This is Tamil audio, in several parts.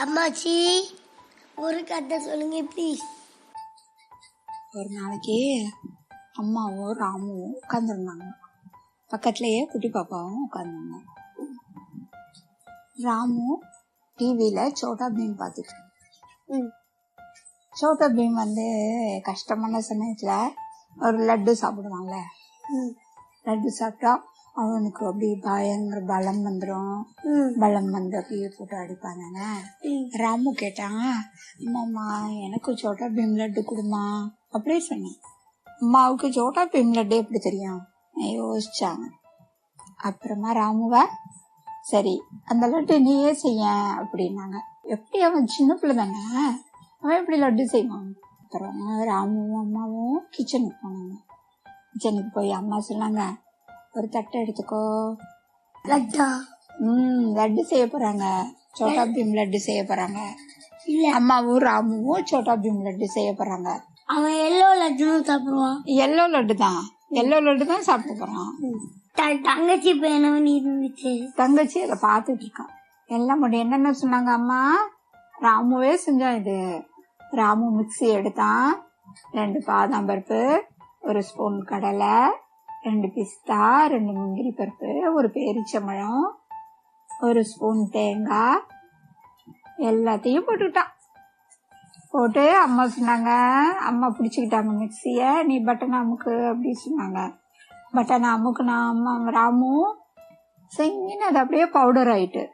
அம்மாச்சி ஒரு கதை சொல்லுங்க ப்ளீஸ் ஒரு நாளைக்கு அம்மாவும் ராமுவும் உட்காந்துருந்தாங்க பக்கத்துலேயே குட்டி பாப்பாவும் உட்காந்துருந்தாங்க ராமு டிவியில் சோட்டா பீம் பார்த்துட்டு. சோட்டா பீம் வந்து கஷ்டமான சமயத்தில் ஒரு லட்டு சாப்பிடுவான்ல. லட்டு சாப்பிட்டா அவனுக்கு அப்படி பயங்கர பலம் வந்துடும் பலம் வந்து அப்படியே போட்டு அடிப்பாங்க ராமு கேட்டாங்க அம்மாம்மா எனக்கு சோட்டா பீம் லட்டு கொடுமா. அப்படியே சொன்னேன் அம்மாவுக்கு சோட்டா பீம் லட்டு எப்படி தெரியும்? யோசிச்சாங்க அப்புறமா ராமுவா சரி அந்த லட்டு நீயே செய்ய அப்படின்னாங்க. எப்படி அவன் சின்ன பிள்ளை தானே? அவன் எப்படி லட்டு செய்வான்? அப்புறம் ராமுவும் அம்மாவும் கிச்சனுக்கு போனாங்க. கிச்சனுக்கு போய் அம்மா சொன்னாங்க ஒரு தட்டை எடுத்துக்கோ. லட்டா. ம் லட்டு செய்ய போறாங்க. சோட்டா பீம் லட்டு செய்ய போறாங்க. அம்மாவும் ராமுவும் சோட்டா பீம் லட்டு செய்ய போறாங்க. அவன் எல்லோ லட்டுன்னு சாப்பிடுவான். எல்லோ லட்டு தான். எல்லோ லட்டு தான் சாப்பிட போறான். தங்கச்சி பேனவன் இருந்துச்சு தங்கச்சி அதை பார்த்துட்டு இருக்கான். எல்லாம் மட்டும் என்னென்ன சொன்னாங்க அம்மா? ராமுவே செஞ்சான் இது. ராமு மிக்ஸி எடுத்தான். ரெண்டு பாதாம் பருப்பு ஒரு ஸ்பூன் கடலை ரெண்டு பிஸ்தா ரெண்டு முந்திரி பருப்பு ஒரு பேரிச்சம்பழம் ஒரு ஸ்பூன் தேங்காய் எல்லாத்தையும் போட்டுக்கிட்டான். போட்டு அம்மா சொன்னாங்க அம்மா பிடிச்சிக்கிட்டாங்க மிக்சியை நீ பட்டன் அமுக்கு அப்படி சொன்னாங்க. பட்டன் அமுக்குனா அம்மா ராமு செஞ்சுன்னு அது அப்படியே பவுடர் ஆயிட்டு.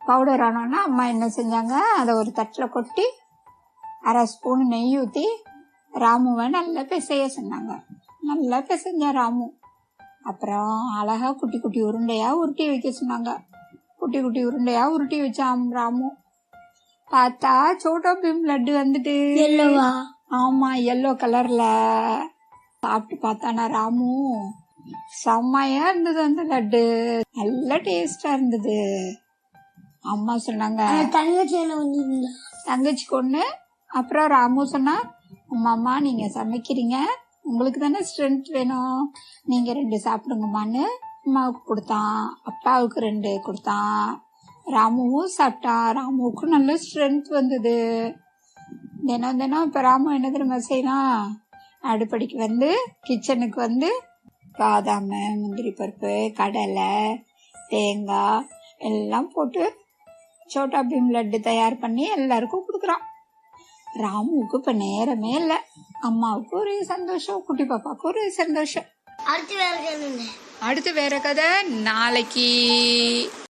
பவுடர் ஆனோன்னா அம்மா என்ன செஞ்சாங்க அதை ஒரு தட்டில் கொட்டி அரை ஸ்பூன் நெய் ஊற்றி ராமுவை நல்லா பிசைய சொன்னாங்க. நல்லா பிசைஞ்சேன் ராமு. அப்புறம் அழகா குட்டி குட்டி உருண்டையா உருட்டி வைக்க சொன்னாங்க. குட்டி குட்டி உருண்டையா உருட்டி வச்சான் ராமு. பார்த்தா சோட்டா பீம் லட்டு வந்துட்டு. எல்லோவா ஆமா எல்லோ கலர்ல சாப்பிட்டு பார்த்தானா ராமு? செம்மையா இருந்தது அந்த லட்டு. நல்ல டேஸ்டா இருந்தது. அம்மா சொன்னாங்க. தங்கச்சி தங்கச்சி கொண்டு அப்புறம் ராமு சொன்னா அம்மா நீங்க சமைக்கிறீங்க. உங்களுக்கு தானே ஸ்ட்ரென்த் வேணும்? நீங்க ரெண்டு சாப்பிடுங்கம்மான்னு அம்மாவுக்கு கொடுத்தான் அப்பாவுக்கு ரெண்டு கொடுத்தான். ராமுவும் சாப்பிட்டான் ராமுவுக்கும் நல்ல ஸ்ட்ரென்த் வந்தது. தினம் தினம் இப்போ ராமு என்ன தெரியுமா செய்யலாம் அடுப்படிக்கு வந்து கிச்சனுக்கு வந்து பாதாம முந்திரி பருப்பு கடலை தேங்காய் எல்லாம் போட்டு சோட்டா பீம் லட்டு தயார் பண்ணி எல்லாருக்கும் கொடுக்குறான். ராமுவுக்கு இப்போ நேரமே இல்லை. அம்மாவுக்கு ஒரு சந்தோஷம் குட்டி பாப்பாவுக்கு ஒரு சந்தோஷம். அடுத்து வேற என்ன? அடுத்து வேற கதை நாளைக்கு.